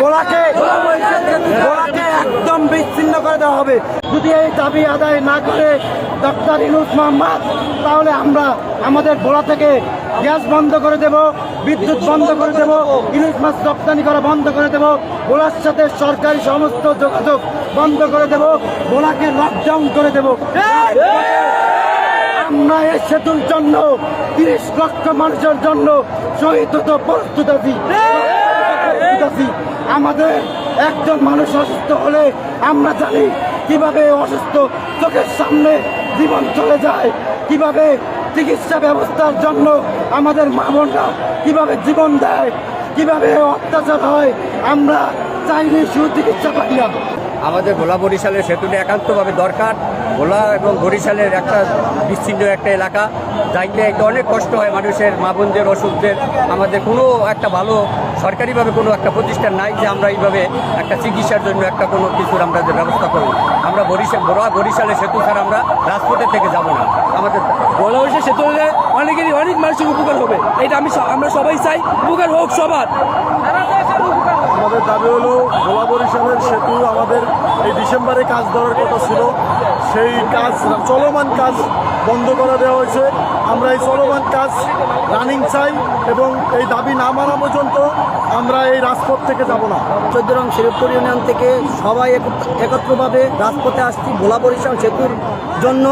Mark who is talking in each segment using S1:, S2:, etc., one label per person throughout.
S1: বোলাকে বোলাকে একদম বিচ্ছিন্ন করে দেওয়া হবে। যদি এই দাবি আদায় না করে ডক্টর ইনুস মোহাম্মদ, তাহলে আমরা আমাদের বোলা থেকে গ্যাস বন্ধ করে দেব, বিদ্যুৎ বন্ধ করে দেব ইলিশ মাছ রপ্তানি করা বন্ধ করে দেব, বোলার সাথে সরকারি সমস্ত যোগাযোগ বন্ধ করে দেব, বোলাকে লকডাউন করে দেব। আমরা এই সেতুর জন্য, তিরিশ লক্ষ মানুষের জন্য শহীদ প্রস্তুত আছি। আছি। আমাদের একজন মানুষ অসুস্থ হলে আমরা জানি কীভাবে অসুস্থ চোখের সামনে জীবন চলে যায়, কীভাবে চিকিৎসা ব্যবস্থার জন্য আমাদের মা বোনরা কীভাবে জীবন দেয়, কীভাবে অত্যাচার হয়, আমরা চাইলে সুচিকিৎসা পাই না।
S2: আমাদের ভোলা বরিশালের সেতুটা একান্তভাবে দরকার। ভোলা এবং বরিশালের একটা বিচ্ছিন্ন একটা এলাকা। যাইতে অনেক কষ্ট হয় মানুষের, মা বোনদের, অসুখদের। আমাদের কোনো একটা ভালো সরকারিভাবে কোনো একটা প্রতিষ্ঠান নাই যে আমরা এইভাবে একটা চিকিৎসার জন্য একটা কোনো কিছুর আমরা যে ব্যবস্থা করব। আমরা বরিশাল বড়া বরিশালে সেতু ছাড়া আমরা রাজপথের থেকে যাব না। আমাদের
S3: বড় হয়েছে সেতু হলে অনেকেরই অনেক মানুষের উপকার হবে। এটা আমি আমরা সবাই চাই। উপকার হোক সবার।
S4: আমাদের দাবি হলো ভোলা বরিশালের সেতু এই ডিসেম্বরে কাজ ধরার কথা ছিল। সেই কাজ, চলমান কাজ বন্ধ করে দেওয়া হয়েছে। আমরা এই চলমান কাজ রানিং চাই এবং এই দাবি না মানা পর্যন্ত আমরা এই রাজপথ থেকে যাব না।
S5: চোদ্দ রং শিরোপুর ইউনিয়ন থেকে সবাই একত্রভাবে রাজপথে আসছি ভোলা বরিশাল সেতুর জন্য।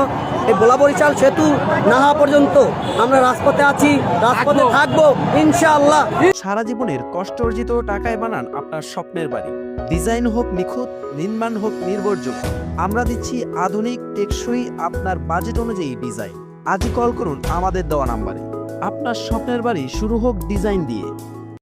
S5: এই ভোলা বরিশাল সেতু না হওয়া পর্যন্ত আমরা রাজপথে আছি রাজপথে থাকব ইনশাআল্লাহ।
S6: সারা জীবনের কষ্ট অর্জিত টাকায় বানান আপনার স্বপ্নের বাড়ি। ডিজাইন হোক নিখুঁত নির্মাণ হোক নির্ভরযোগ্য। আমরা দিচ্ছি আধুনিক টেকসই আপনার বাজেট অনুযায়ী ডিজাইন। আজই কল করুন আমাদের দেওয়া নাম্বারে। আপনার স্বপ্নের বাড়ি শুরু হোক ডিজাইন দিয়ে।